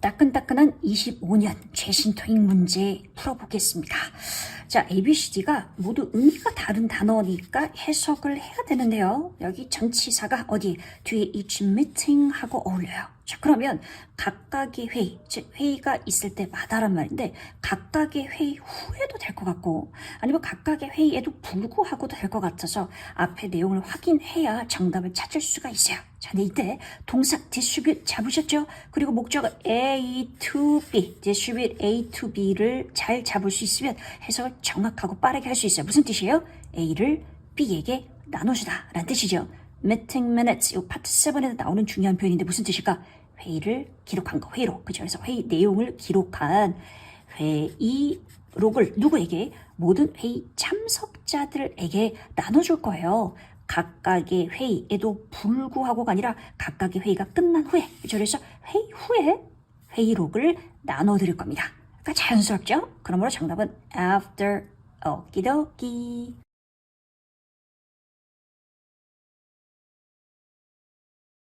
따끈따끈한 25년 최신 토익 문제 풀어보겠습니다. 자, ABCD가 모두 의미가 다른 단어니까 해석을 해야 되는데요. 여기 전치사가 어디 뒤에 each meeting 하고 어울려요. 자, 그러면 각각의 회의, 즉 회의가 있을 때마다란 말인데 각각의 회의 후에도 될 것 같고 아니면 각각의 회의에도 불구하고도 될 것 같아서 앞에 내용을 확인해야 정답을 찾을 수가 있어요. 자, 네, 이때 동사 distribute 잡으셨죠? 그리고 목적어 A to B, distribute A to B를 잘 잡을 수 있으면 해석을 정확하고 빠르게 할 수 있어요. 무슨 뜻이에요? A를 B에게 나눠주다 라는 뜻이죠. meeting minutes, 이 파트 7에도 나오는 중요한 표현인데 무슨 뜻일까? 회의를 기록한 거, 회의록. 그죠? 그래서 회의 내용을 기록한 회의록을 누구에게? 모든 회의 참석자들에게 나눠줄 거예요. 각각의 회의에도 불구하고가 아니라 각각의 회의가 끝난 후에. 그래서 회의 후에 회의록을 나눠드릴 겁니다. 그러니까 자연스럽죠? 그러므로 정답은 after. 오키도키.